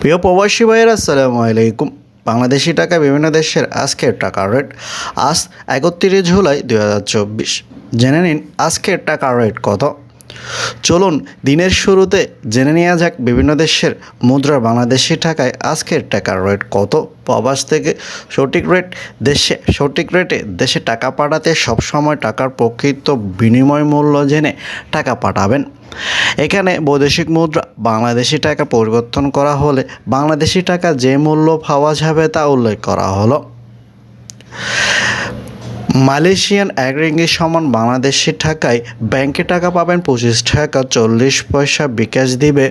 প্রিয় প্রবাসী ভাইয়ের, আসসালামু আলাইকুম। বাংলাদেশি টাকা বিভিন্ন দেশের আজকের টাকার রেট। আজ একত্রিশ জুলাই দু হাজার চব্বিশ। জেনে নিন আজকের টাকার রেট কত। চলুন, দিনের শুরুতে জেনে নেওয়া যাক বিভিন্ন দেশের মুদ্রা বাংলাদেশি টাকায় আজকের টাকার রেট কত। প্রবাস থেকে সঠিক রেট দেশে, সঠিক রেটে দেশে টাকা পাঠাতে সবসময় টাকার প্রকৃত বিনিময় মূল্য জেনে টাকা পাঠাবেন। এখানে বৈদেশিক মুদ্রা বাংলাদেশি টাকা পরিবর্তন করা হলে বাংলাদেশি টাকা যে মূল্য পাওয়া যাবে তা উল্লেখ করা হলো। মালয়েশিয়ান এক সমান বাংলাদেশি টাকায় ব্যাংকে টাকা পাবেন পঁচিশ টাকা চল্লিশ পয়সা, বিকাশ দিবে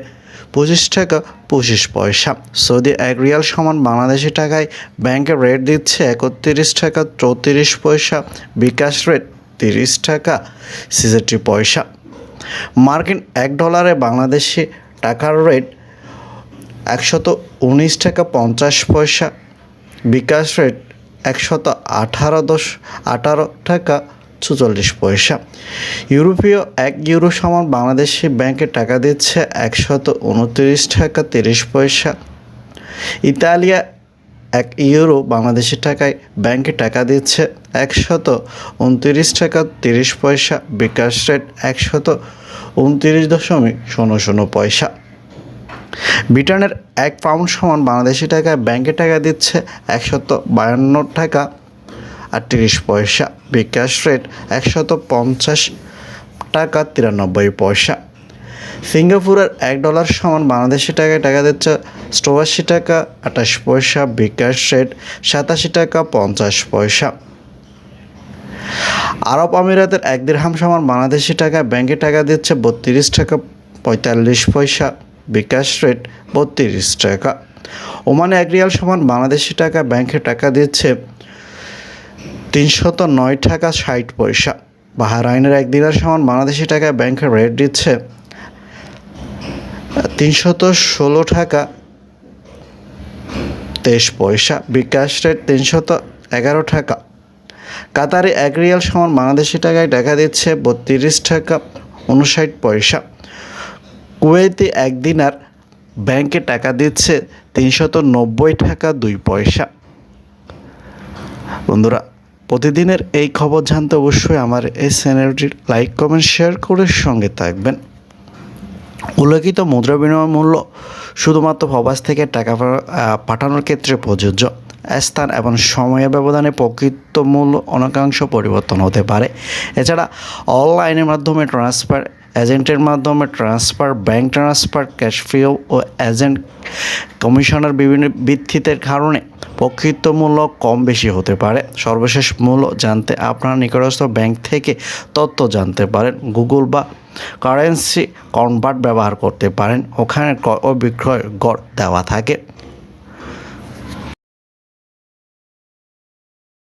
পঁচিশ টাকা পঁচিশ পয়সা। সৌদি এক রিয়াল সমান বাংলাদেশি টাকায় ব্যাংকে রেট দিচ্ছে একত্রিশ টাকা চৌত্রিশ পয়সা, বিকাশ রেট তিরিশ টাকা ছেষট্টি পয়সা। মার্কিন এক ডলারে বাংলাদেশি টাকার রেট একশত উনিশ টাকা পঞ্চাশ পয়সা, বিকাশ রেট একশত আঠারো দশ আঠারো টাকা চুচল্লিশ পয়সা। ইউরোপীয় এক ইউরো সমান বাংলাদেশি ব্যাংকে টাকা দিচ্ছে একশত উনত্রিশ টাকা তিরিশ পয়সা। ইতালিয়া এক ইউরো বাংলাদেশি টাকায় ব্যাংকে টাকা দিচ্ছে একশত উনত্রিশ টাকা তিরিশ পয়সা। বিকাশ রেট একশত উনত্রিশ দশমিক শূন্য শূন্য পয়সা। ব্রিটেনের এক পাউন্ড সমান বাংলাদেশি টাকায় ব্যাংকে টাকা দিচ্ছে একশত বায়ান্ন টাকা আটত্রিশ পয়সা। বিকাশ রেট একশত পঞ্চাশ টাকা তিরানব্বই পয়সা। সিঙ্গাপুরের এক ডলার সমান বাংলাদেশি টাকায় টাকা দিচ্ছে চৌরাশি টাকা আঠাশ পয়সা। বিকাশ রেট সাতাশি টাকা পঞ্চাশ পয়সা। আরব আমিরাতের এক দিরহাম সমান বাংলাদেশি টাকায় ব্যাংকে টাকা দিচ্ছে বত্রিশ টাকা পঁয়তাল্লিশ পয়সা। বিকাশ রেট বত্রিশ টাকা। ওমানে এক রিয়াল সমান বাংলাদেশি টাকা, ব্যাংকে টাকা দিচ্ছে তিনশত নয় টাকা ষাট পয়সা। বাহারাইনের এক দিনার সমান বাংলাদেশি টাকায় ব্যাংকে রেট দিচ্ছে তিনশত ষোলো টাকা তেইশ পয়সা। বিকাশ রেট তিনশত এগারো টাকা। কাতারে এক রিয়াল সমান বাংলাদেশি টাকায় টাকা দিচ্ছে বত্রিশ টাকা উনষাট পয়সা। কুয়েতে একদিন আর ব্যাংকে টাকা দিচ্ছে তিনশত নব্বই টাকা দুই পয়সা। বন্ধুরা, প্রতিদিনের এই খবর জানতে অবশ্যই আমার এই চ্যানেলটির লাইক, কমেন্ট, শেয়ার করে সঙ্গে থাকবেন। উল্লেখিত মুদ্রা বিনিময় মূল্য শুধুমাত্র প্রবাস থেকে টাকা পাঠানোর ক্ষেত্রে প্রযোজ্য। স্থান এবং সময়ের ব্যবধানে প্রকৃত মূল্য অনেকাংশ পরিবর্তন হতে পারে। এছাড়া অনলাইনের মাধ্যমে ট্রান্সফার এজেন্টের মাধ্যমে ট্রান্সফার, ব্যাংক ট্রান্সফার, ক্যাশ ফিও ও এজেন্ট কমিশনের বিভিন্ন ভিত্তিতে কারণে প্রকৃত মূল্য কম বেশি হতে পারে। সর্বশেষ মূল্য জানতে আপনার নিকটস্থ ব্যাংক থেকে তথ্য জানতে পারেন। গুগল বা কারেন্সি কনভার্ট ব্যবহার করতে পারেন। ওখানে ক্রয় ও বিক্রয় গড় দেওয়া থাকে।